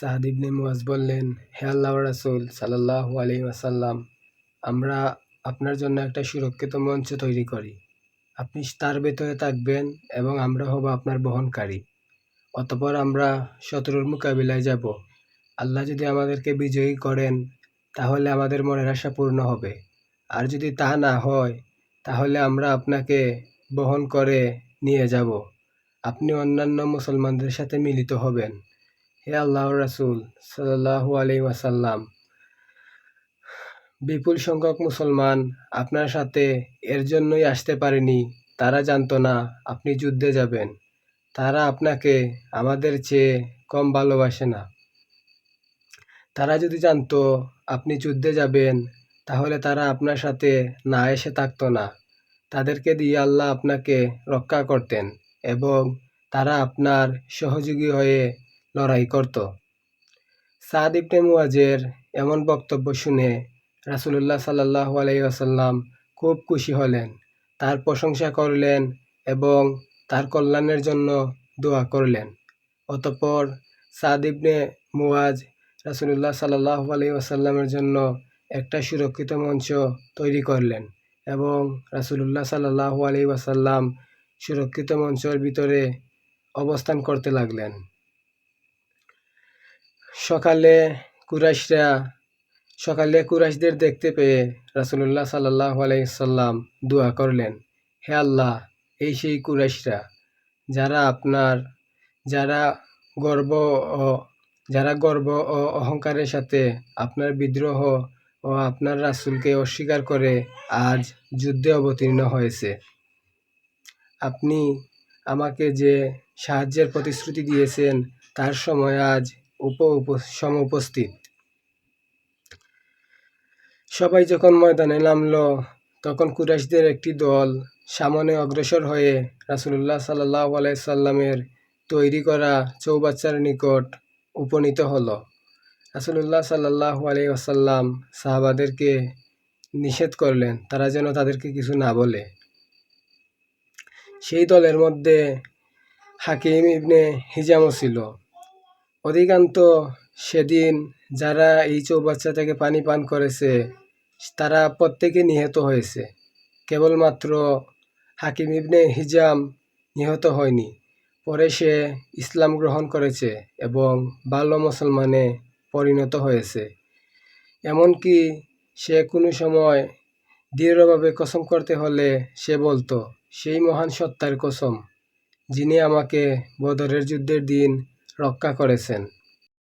সাহাদ ইবনে মুয়াজ বললেন, হে আল্লাহ রাসূল সাল্লাল্লাহু আলাইহি ওয়াসাল্লাম, আমরা আপনার জন্য একটা সুরক্ষিত মঞ্চ তৈরি করি। আপনি তার ভেতরে থাকবেন এবং আমরা হব আপনার বহনকারী। অতপর আমরা শত্রুর মোকাবিলায় যাব। আল্লাহ যদি আমাদেরকে বিজয়ী করেন, তাহলে আমাদের মনের আশা পূর্ণ হবে। আর যদি তা না হয়, তাহলে আমরা আপনাকে বহন করে নিয়ে যাব। আপনি অন্যান্য মুসলমানদের সাথে মিলিত হবেন। হে আল্লাহ রাসূল সাল্লাল্লাহু আলাইহি ওয়াসাল্লাম, বিপুল সংখ্যক মুসলমান আপনার সাথে এর জন্যই আসতে পারেনি, তারা জানতো না আপনি যুদ্ধে যাবেন, তারা আপনাকে আমাদের চেয়ে কম ভালোবাসে না। তারা যদি জানতো আপনি যুদ্ধে যাবেন, তাহলে তারা আপনার সাথে না এসে থাকতো না। তাদেরকে দিয়ে আল্লাহ আপনাকে রক্ষা করতেন এবং তারা আপনার সহযোগী হয়ে লড়াই করত। সাদ ইবনে মুয়াজের এমন বক্তব্য শুনে রাসুলুল্লাহ সাল্লাহ আলাইসাল্লাম খুব খুশি হলেন। তার প্রশংসা করলেন এবং তার কল্যাণের জন্য দোয়া করলেন। অতপর সাদ ইবনে মুয়াজ রাসুলুল্লাহ সাল্লাহ আলাইসাল্লামের জন্য একটা সুরক্ষিত মঞ্চ তৈরি করলেন এবং রাসুলুল্লাহ সাল্লাহ আলি ওয়াসাল্লাম সুরক্ষিত মঞ্চের ভিতরে অবস্থান করতে লাগলেন। সকালে কুরাইশরা, সকালে কুরাইশদের দেখতে পেয়ে রাসুলুল্লাহ সাল্লাহ আলাইসাল্লাম দোয়া করলেন, হে আল্লাহ, এই সেই কুরাইশরা, যারা আপনার, যারা গর্ব ও, যারা গর্ব ও অহংকারের সাথে আপনার বিদ্রোহ ও আপনার রাসুলকে অস্বীকার করে, আজ যুদ্ধে অবতীর্ণ হয়েছে। আপনি আমাকে যে সাহায্যের প্রতিশ্রুতি দিয়েছেন, তার সময় আজ উপ সমুপস্থিত। সবাই যখন ময়দানে নামলো, তখন কুরাইশদের একটি দল সামনে অগ্রসর হয়ে রাসুলুল্লাহ সাল্লাহ আলাইসাল্লামের তৈরি করা চৌবাচ্চার নিকট উপনীত হলো। রাসুলুল্লাহ সাল্লাহ আলি আসাল্লাম সাহাবাদেরকে নিষেধ করলেন, তারা যেন তাদেরকে কিছু না বলে। সেই দলের মধ্যে হাকিম ইবনে হিজামও ছিল। অধিকান্ত সেদিন যারা এই চৌবাচ্চা থেকে পানি পান করেছে, তারা প্রত্যেকে নিহত হয়েছে। কেবলমাত্র হাকিম ইবনে হিজাম নিহত হয়নি। পরে সে ইসলাম গ্রহণ করেছে এবং ভালো মুসলমানে পরিণত হয়েছে। এমনকি সে কোনো সময় দৃঢ়ভাবে কসম করতে হলে সে বলতো, সেই মহান সত্তার কসম, যিনি আমাকে বদরের যুদ্ধের দিন রক্ষা করেছেন।